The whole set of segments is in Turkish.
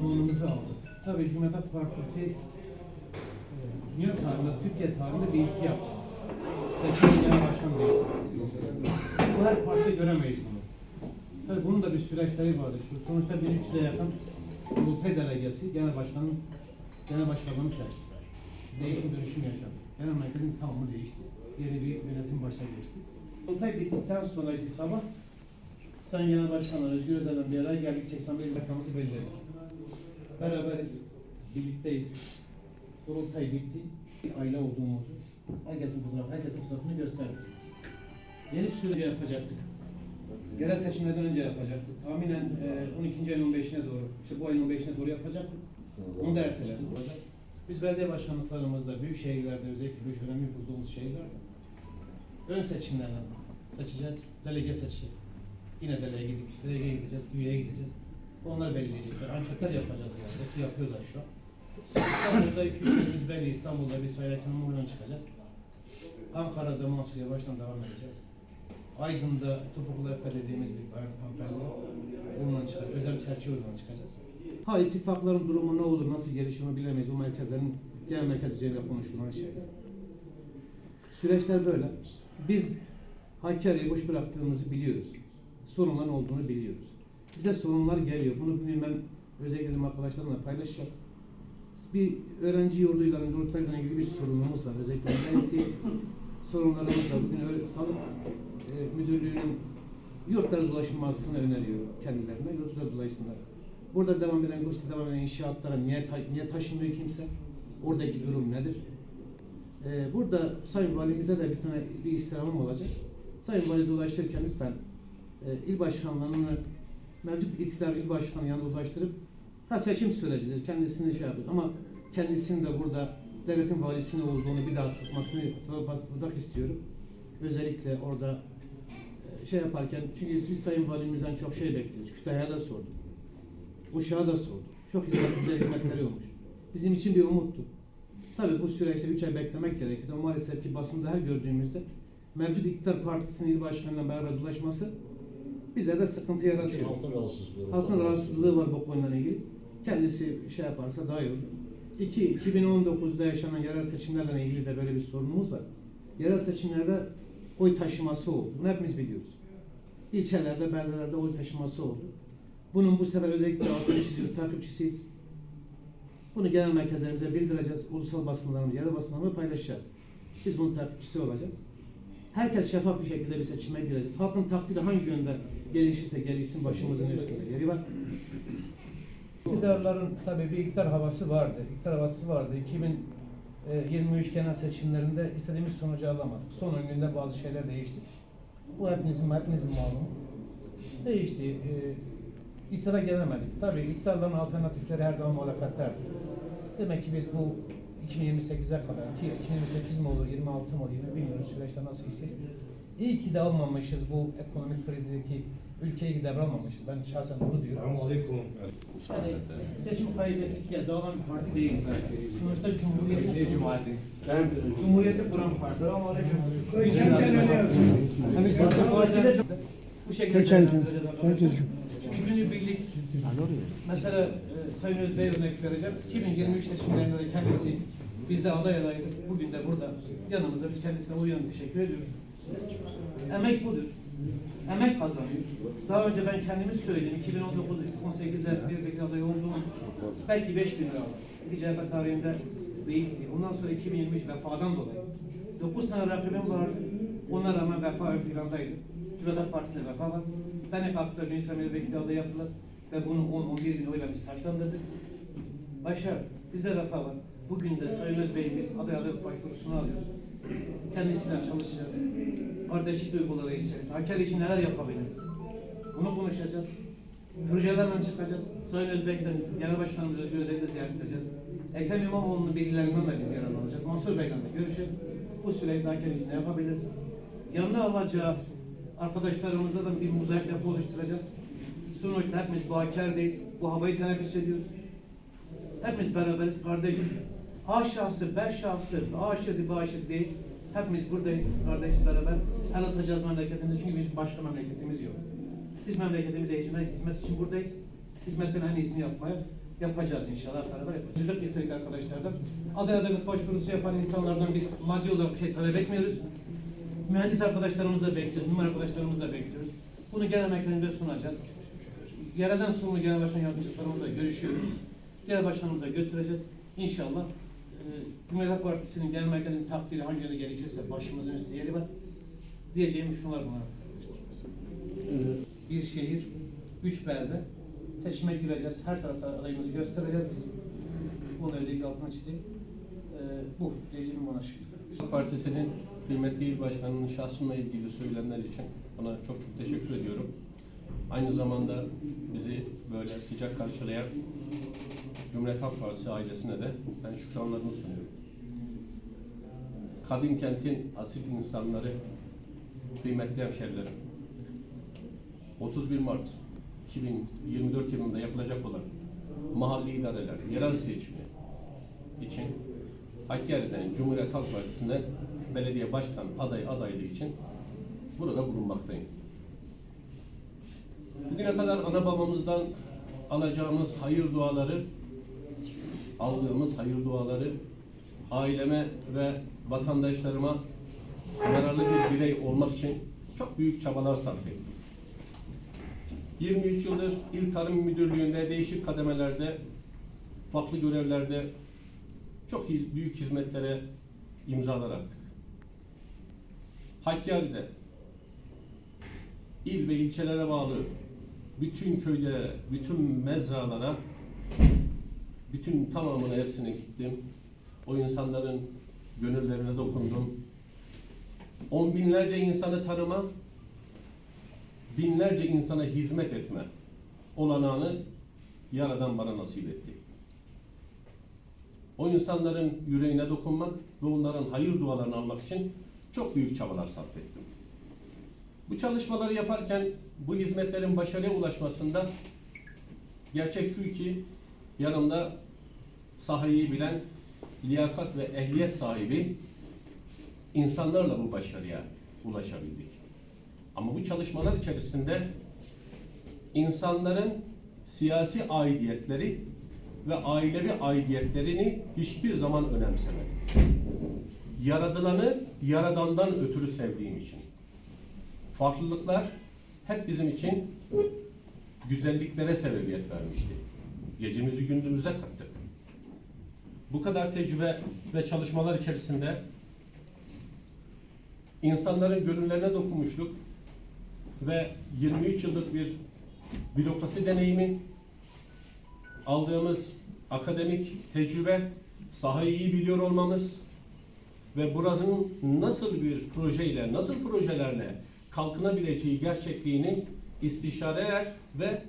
zamanımızı aldı. Tabii Cumhuriyet Halk Partisi e, dünya tarihinde, Türkiye tarihinde bir ilki yaptı. Seçim genel başkan değil. Bu her partide göremeyiz bunu. Tabii bunun da bir süreçleri vardı. Şu sonuçta 1300'e yakın Kurultay delegesi genel başkanın genel başkanlığını seçti. Değişim dönüşüm yaşadı. Genel merkezin tamamı değişti. Yeni bir yönetim başa geçti. Kurultay bittikten sonraki sabah Sayın Genel Başkanı Özgür Özel'den bir araya geldik. 81 bakanımızı belirledik. Beraberiz, birlikteyiz. Kurultay bitti. Bir aile olduğumuzu, herkesin fotoğrafı, herkesin fotoğrafını gösterdik. Yeni sürece yapacaktık. Yerel seçimlerden önce yapacaktık. Tahminen e, 12. ayın 15'ine doğru, işte bu ayın 15'ine doğru yapacaktık. Onu da erteledik. Biz belediye başkanlıklarımızda, büyük şehirlerde, özellikle büyük önemli bulduğumuz şehirlerde ön seçimlerden seçeceğiz, delege seçecek. Yine delege gidip, delegeye gideceğiz, üyeye gideceğiz. Onlar belirleyecekler. Anketler yapacağız yani. Ki yapıyorlar şu an. İstanbul'da iki üç ilimiz belli. İstanbul'da bir Ekrem İmamoğlu'na çıkacağız. Ankara'da Mansur Yavaş'tan devam edeceğiz. Aydın'da Topuklu Efe dediğimiz bir bayan var. Onunla çıkacağız. Özel çerçeveden çıkacağız. Ha ittifakların durumu ne olur, nasıl gelişir onu bilemeyiz. O merkezlerin genel merkez düzeyinde konuşulan şeyler. Süreçler böyle. Biz Hakkari'yi boş bıraktığımızı biliyoruz. Sorunların olduğunu biliyoruz. Bize sorunlar geliyor. Bunu ben özellikle arkadaşlarımla paylaşacağım. Bir öğrenci yurduyla, yurtlarla ilgili bir sorunumuz var. Özellikle öğrenci sorunlarımız var. Bugün öyle sağlık e, müdürlüğünün yurtlara dolaşılmasını öneriyor kendilerine. Yurtlara dolaşsınlar. Burada devam eden, Gürsi devam eden inşaatlara niye, ta, niye taşınmıyor kimse? Oradaki durum nedir? Ee, burada Sayın Valimize de bir tane bir istirhamım olacak. Sayın Vali dolaşırken lütfen e, il başkanlarını mevcut iktidar il başkanı yanında dolaştırıp ha seçim sürecidir kendisini şey yapıyor ama kendisinin de burada devletin valisinin olduğunu bir daha tutmasını hatırlatmak istiyorum. Özellikle orada e, şey yaparken çünkü biz Sayın Valimizden çok şey bekliyoruz. Kütahya'da da sorduk. Uşak'a da sorduk. Çok güzel hizmetleri olmuş. Bizim için bir umuttu. Tabii bu süreçte 3 ay beklemek gerekiyor. Ama Maalesef ki basında her gördüğümüzde mevcut iktidar partisinin il başkanıyla beraber dolaşması bize de sıkıntı yaratıyor. Halkın rahatsızlığı. Halkın rahatsızlığı var bu konuyla ilgili. Kendisi şey yaparsa daha iyi olur. İki, 2019'da yaşanan yerel seçimlerle ilgili de böyle bir sorunumuz var. Yerel seçimlerde oy taşıması oldu. Bunu hepimiz biliyoruz. İlçelerde, beldelerde oy taşıması oldu. Bunun bu sefer özellikle altını çiziyoruz, takipçisiyiz. Bunu genel merkezlerimize bildireceğiz. Ulusal basınlarımız, yerel basınlarımızla paylaşacağız. Biz bunun takipçisi olacağız. Herkes şeffaf bir şekilde bir seçime gireceğiz. Halkın takdiri hangi yönde gelişirse gelişsin başımızın üstünde yeri var. İktidarların tabii bir iktidar havası vardı. İktidar havası vardı. 2023 genel seçimlerinde istediğimiz sonucu alamadık. Son günde bazı şeyler değişti. Bu hepinizin, hepinizin malumu. Değişti. Ee, iktidara gelemedik. Tabii iktidarların alternatifleri her zaman muhalefetlerdi. Demek ki biz bu 2028'e kadar, ki 2028 mi olur, 26 mı olur, yine bilmiyorum süreçte nasıl işleyecek. İyi ki de almamışız bu ekonomik krizdeki ülkeyi devralmamışız. Ben şahsen bunu diyorum. Selamun aleyküm. Yani seçim kaybettik ya dağılan bir parti değiliz. Sonuçta Cumhuriyeti Cumhuriyeti kuran parti. Selamun aleyküm. Bu şekilde değerlendireceğiz. Çünkü günübirlik mesela e, Sayın Özbey örnek vereceğim. 2023 seçimlerinde de kendisi bizde aday adaydık. Bugün de burada yanımızda biz kendisine yönde teşekkür ediyoruz. Emek budur. Emek kazanıyor. Daha önce ben kendimiz söyledim. 2019 18'de bir vekil adayı olduğum belki 5 bin lira aldım. CHP tarihinde değildi. Ondan sonra 2023 vefadan dolayı. 9 tane rakibim vardı. Ona rağmen vefa ön plandaydı. Cumhuriyet Partisi'ne vefa var. Ben hep aktörlüğü İslam vekili adayı yaptılar. Ve bunu 10-11 bin oyla biz taşlandırdık. Başar, bizde vefa var. Bugün de Sayın Özbey'imiz aday adaylık başvurusunu alıyoruz. Kendisiyle çalışacağız. Kardeşlik duyguları içerisinde. Hakkari için neler yapabiliriz? Bunu konuşacağız. Projelerle çıkacağız. Sayın Özbek'ten Genel Başkanımız Özgür Özel'i de ziyaret edeceğiz. Ekrem İmamoğlu'nun bilgilerinden de biz yararlanacağız. Mansur Bey'le de görüşelim. Bu süreçte Hakkari için ne yapabiliriz? Yanına alacağı arkadaşlarımızla da bir mozaik yapı oluşturacağız. Sonuçta hepimiz bu Hakkari'deyiz. Bu havayı teneffüs ediyoruz. Hepimiz beraberiz kardeşim. A şahsı, B şahsı, aşırı, B aşırı değil. Hepimiz buradayız kardeş beraber. El atacağız memleketimize çünkü bizim başka memleketimiz yok. Biz memleketimize hizmet, hizmet için buradayız. Hizmetin en iyisini yapmaya yapacağız inşallah beraber yapacağız. Bizlik istedik arkadaşlardan. Aday adaylık başvurusu yapan insanlardan biz maddi olarak bir şey talep etmiyoruz. Mühendis arkadaşlarımızı da bekliyoruz, mimar arkadaşlarımızı da bekliyoruz. Bunu genel merkezinde sunacağız. Yerelden sorumlu genel başkan yardımcılarımızla görüşüyoruz. Genel başkanımıza götüreceğiz. İnşallah Cumhuriyet Halk Partisi'nin genel merkezinin takdiri hangi yere gerekirse başımızın üstü yeri var. Diyeceğim şunlar bunlar. Bir şehir, üç belde. Seçime gireceğiz. Her tarafta adayımızı göstereceğiz biz. Bunu özellikle altına çizeyim. E, bu diyeceğim bana şimdi. Partisi'nin kıymetli il başkanının şahsımla ilgili söylemler için ona çok çok teşekkür ediyorum. Aynı zamanda bizi böyle sıcak karşılayan Cumhuriyet Halk Partisi ailesine de ben şükranlarımı sunuyorum. Kadim kentin asil insanları, kıymetli hemşerilerim. 31 Mart 2024 yılında yapılacak olan mahalli idareler, yerel seçimi için Hakkari'den Cumhuriyet Halk Partisi'ne belediye başkan aday adaylığı için burada bulunmaktayım. Bugüne kadar ana babamızdan alacağımız hayır duaları, aldığımız hayır duaları aileme ve vatandaşlarıma yararlı bir birey olmak için çok büyük çabalar sarf ettim. 23 yıldır İl Tarım Müdürlüğü'nde değişik kademelerde, farklı görevlerde çok büyük hizmetlere imzalar attık. Hakkari'de il ve ilçelere bağlı bütün köylere, bütün mezralara, bütün tamamına hepsine gittim. O insanların gönüllerine dokundum. On binlerce insanı tanıma, binlerce insana hizmet etme olanağını Yaradan bana nasip etti. O insanların yüreğine dokunmak ve onların hayır dualarını almak için çok büyük çabalar sarf ettim. Bu çalışmaları yaparken bu hizmetlerin başarıya ulaşmasında gerçek şu ki yanımda sahayı bilen liyakat ve ehliyet sahibi insanlarla bu başarıya ulaşabildik. Ama bu çalışmalar içerisinde insanların siyasi aidiyetleri ve ailevi aidiyetlerini hiçbir zaman önemsemedim. Yaradılanı yaradandan ötürü sevdiğim için. Farklılıklar hep bizim için güzelliklere sebebiyet vermişti. Gecemizi gündüzümüze kattık. Bu kadar tecrübe ve çalışmalar içerisinde insanların gönüllerine dokunmuşluk ve 23 yıllık bir bürokrasi deneyimi, aldığımız akademik tecrübe, sahayı iyi biliyor olmamız ve buranın nasıl bir projeyle, nasıl projelerle kalkınabileceği gerçekliğini istişareler ve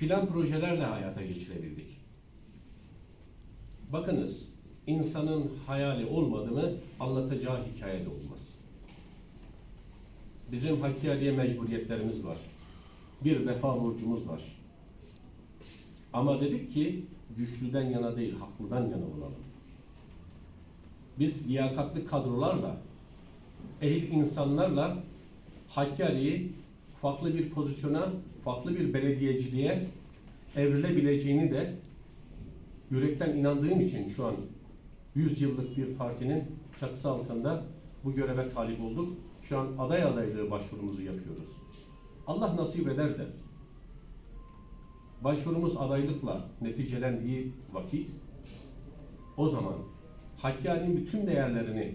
plan projelerle hayata geçirebildik. Bakınız, insanın hayali olmadı mı anlatacağı hikaye de olmaz. Bizim Hakkari'ye mecburiyetlerimiz var. Bir vefa borcumuz var. Ama dedik ki güçlüden yana değil, haklıdan yana olalım. Biz liyakatli kadrolarla, ehil insanlarla Hakkari'yi farklı bir pozisyona, farklı bir belediyeciliğe evrilebileceğini de yürekten inandığım için şu an 100 yıllık bir partinin çatısı altında bu göreve talip olduk. Şu an aday adaylığı başvurumuzu yapıyoruz. Allah nasip eder de başvurumuz adaylıkla neticelendiği vakit o zaman Hakkari'nin bütün değerlerini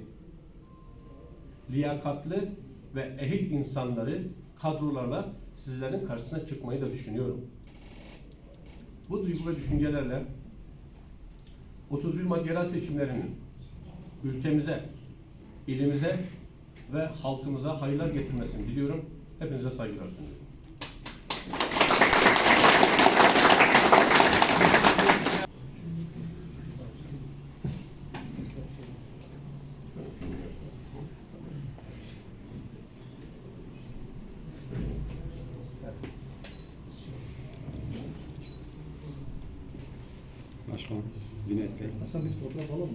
liyakatlı ve ehil insanları kadrolarla sizlerin karşısına çıkmayı da düşünüyorum. Bu duygu ve düşüncelerle 31 Mart yerel seçimlerinin ülkemize, ilimize ve halkımıza hayırlar getirmesini diliyorum. Hepinize saygılar sunuyorum. Başkan, yine etken. Hasan bir fotoğraf alalım.